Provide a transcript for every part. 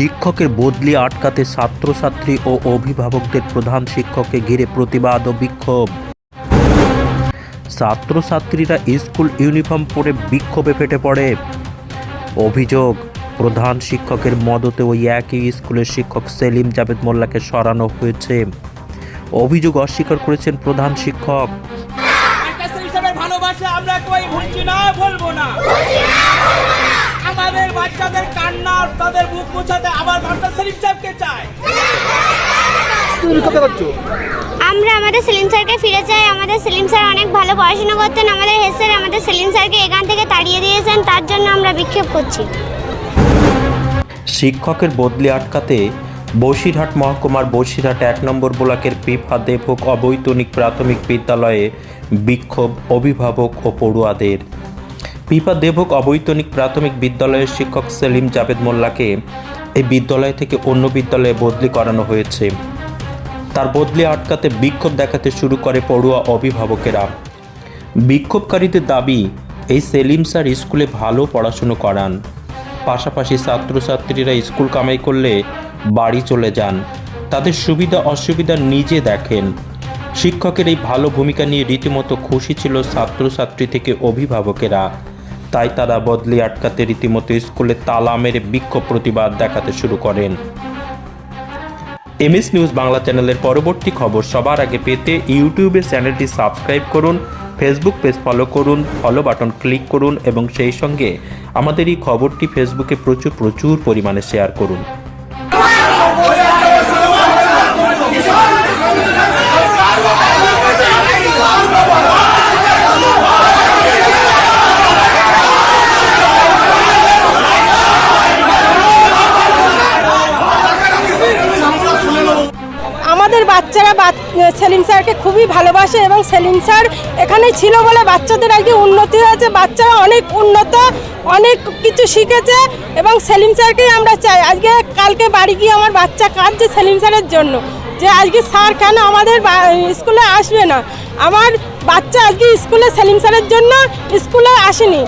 শিক্ষকের বদলি আটকাতে ছাত্রছাত্রী ও অভিভাবকদের প্রধান শিক্ষককে ঘিরে প্রতিবাদ ও বিক্ষোভ। ছাত্রছাত্রীরা স্কুল ইউনিফর্ম পরে বিক্ষোভে ফেটে পড়ে। অভিযোগ, প্রধান শিক্ষকের মদতে ওই একই স্কুলের শিক্ষক সেলিম জাবেদ মোল্লাকে সরানো হয়েছে। অভিযোগ অস্বীকার করেছেন প্রধান শিক্ষক। হিসাবে ভালোবাসা আমরা কই ভুলছি না বলব না। আমাদের বাচ্চাদের কান্না তাদের বুক মুছাতে আবার মার্কাস শরীফ সাহেবকে চায়? আমরা আমাদের সেলিম স্যারকে ফিরে চাই। আমাদের সেলিম স্যার অনেক ভালো পড়াশোনা করতেন। আমাদের হেড স্যার আমাদের সেলিম স্যারকে এখান থেকে তাড়িয়ে দিয়েছেন। তার জন্য আমরা বিক্ষোভ করছি। শিক্ষকের বদলি আটকাতে বসিরহাট মহকুমার বসিরহাট এক নম্বর ব্লকের পিফা দেবক অবৈতনিক প্রাথমিক বিদ্যালয়ে বিক্ষোভ অভিভাবক ও পড়ুয়াদের। পিপা দেবক অবৈতনিক প্রাথমিক বিদ্যালয়ের শিক্ষক সেলিম জাভেদ মোল্লাকে এই বিদ্যালয় থেকে অন্য বিদ্যালয়ে বদলি করানো হয়েছে। তার বদলি আটকাতে বিক্ষোভ দেখাতে শুরু করে পড়ুয়া অভিভাবকেরা। বিক্ষোভকারীদের দাবি, এই সেলিম স্যার স্কুলে ভালো পড়াশুনো করান। পাশাপাশি ছাত্রছাত্রীরা স্কুল কামাই করলে বাড়ি চলে যান। তাদের সুবিধা অসুবিধা নিজে দেখেন। শিক্ষকের এই ভালো ভূমিকা নিয়ে রীতিমতো খুশি ছিল ছাত্রছাত্রী থেকে অভিভাবকেরা। তাই তারা বদলি আটকাতে রীতিমতো স্কুলে তালা মেরে বিক্ষোভ প্রতিবাদ দেখাতে শুরু করেন। এমএস নিউজ বাংলা চ্যানেলের পরবর্তী খবর সবার আগে পেতে ইউটিউবে চ্যানেলটি সাবস্ক্রাইব করুন, ফেসবুক পেজ ফলো করুন ফলো বাটন ক্লিক করুন এবং সেই সঙ্গে আমাদের এই খবরটি ফেসবুকে প্রচুর প্রচুর পরিমাণে শেয়ার করুন। সেলিম স্যারকে খুবই ভালোবাসে এবং সেলিম স্যার এখানে ছিল বলে বাচ্চাদের আজকে উন্নতি হয়েছে। বাচ্চারা অনেক উন্নত, অনেক কিছু শিখেছে এবং সেলিম স্যারকেই আমরা চাই। আজকে কালকে বাড়ি গিয়ে আমার বাচ্চা কাঁদছে সেলিম স্যারের জন্য যে আজকে স্যার কেন আমাদের স্কুলে আসবে না। আমার বাচ্চা আজকে স্কুলে সেলিম স্যারের জন্য স্কুলে আসেনি।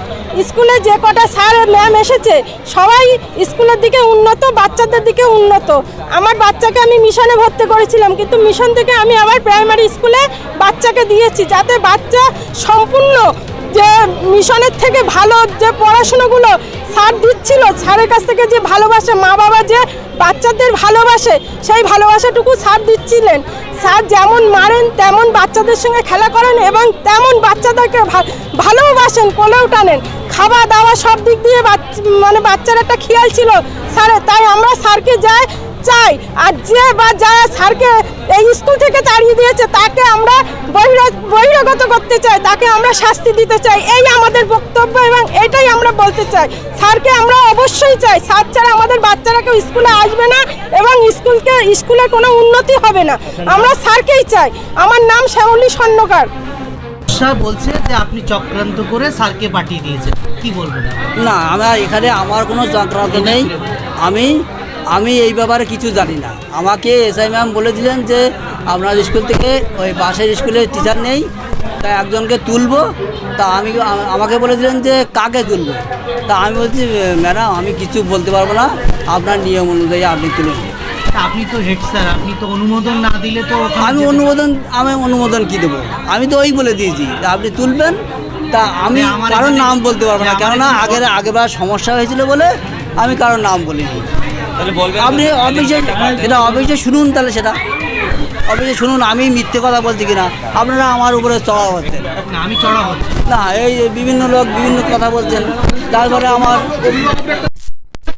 স্কুলে যে কটা স্যার ম্যাম এসেছে, সবাই স্কুলের দিকে উন্নত, বাচ্চাদের দিকে উন্নত। আমার বাচ্চাকে আমি মিশনে ভর্তি করেছিলাম, কিন্তু মিশন থেকে আমি আবার প্রাইমারি স্কুলে বাচ্চাকে দিয়েছি, যাতে বাচ্চা সম্পূর্ণ যে মিশনের থেকে ভালো যে পড়াশুনোগুলো স্যার দিচ্ছিল, স্যারের কাছ থেকে যে ভালোবাসে, মা বাবা যে বাচ্চাদের ভালোবাসে, সেই ভালোবাসাটুকু স্যার দিচ্ছিলেন। স্যার যেমন মারেন, তেমন বাচ্চাদের সঙ্গে খেলা করেন এবং তেমন বাচ্চাদেরকে ভালোবাসেন, কোলেও টানেন। খাওয়া দাওয়া সব দিক দিয়ে মানে বাচ্চার একটা খেয়াল ছিল। স্যারের তাই আমরা স্যারকে যাই, চাই। আর যে বা যারা স্যারকে এই স্কুল থেকে তাড়িয়ে দিয়েছে, তাকে আমরা বহিরা- বহিরাগত করতে চাই, তাকে আমরা শাস্তি দিতে চাই। এই আমাদের বক্তব্য এবং এটাই আমরা বলতে চাই। স্যারকে আমরা অবশ্যই চাই। স্যার ছাড়া আমাদের বাচ্চারা কেউ স্কুলে আসবে না এবং স্কুলকে স্কুলের কোনো উন্নতি হবে না। আমরা স্যারকেই চাই। আমার নাম শ্যামলী স্বর্ণকার। স্যার বলছে যে আপনি চক্রান্ত করে স্যারকে পাঠিয়ে দিয়েছেন। কি বলবেন না আমার এখানে আমার কোনো চক্রান্ত নেই। আমি আমি এই ব্যাপারে কিছু জানি না। আমাকে এসআই ম্যাম বলে দিলেন যে আপনার স্কুল থেকে ওই পাশের স্কুলে টিচার নেই তা একজনকে তুলবো। তা আমি আমাকে বলে দিলেন যে কাকে তুলবো? তা আমি বলছি ম্যাডাম আমি কিছু বলতে পারব না। আপনার নিয়ম অনুযায়ী আপনি তুলুন আপনি তো হেড স্যার আপনি তো অনুমোদন না দিলে তো আমি অনুমোদন আমি অনুমোদন কি দেবো? আমি তো ওই বলে দিয়েছি তা আপনি তুলবেন? তা আমি কারোর নাম বলতে পারব না কেননা আগের আগেবার সমস্যা হয়েছিল বলে আমি কারোর নাম বলিনি। আপনি অফিসে এটা অফিসে শুনুন তাহলে সেটা। অফিসে শুনুন আমি মিথ্যে কথা বলছি কিনা। আপনারা আমার উপরে চড়া হচ্ছেন। আমি চড়া হচ্ছে। না এই বিভিন্ন লোক বিভিন্ন কথা বলছেন তারপরে আমার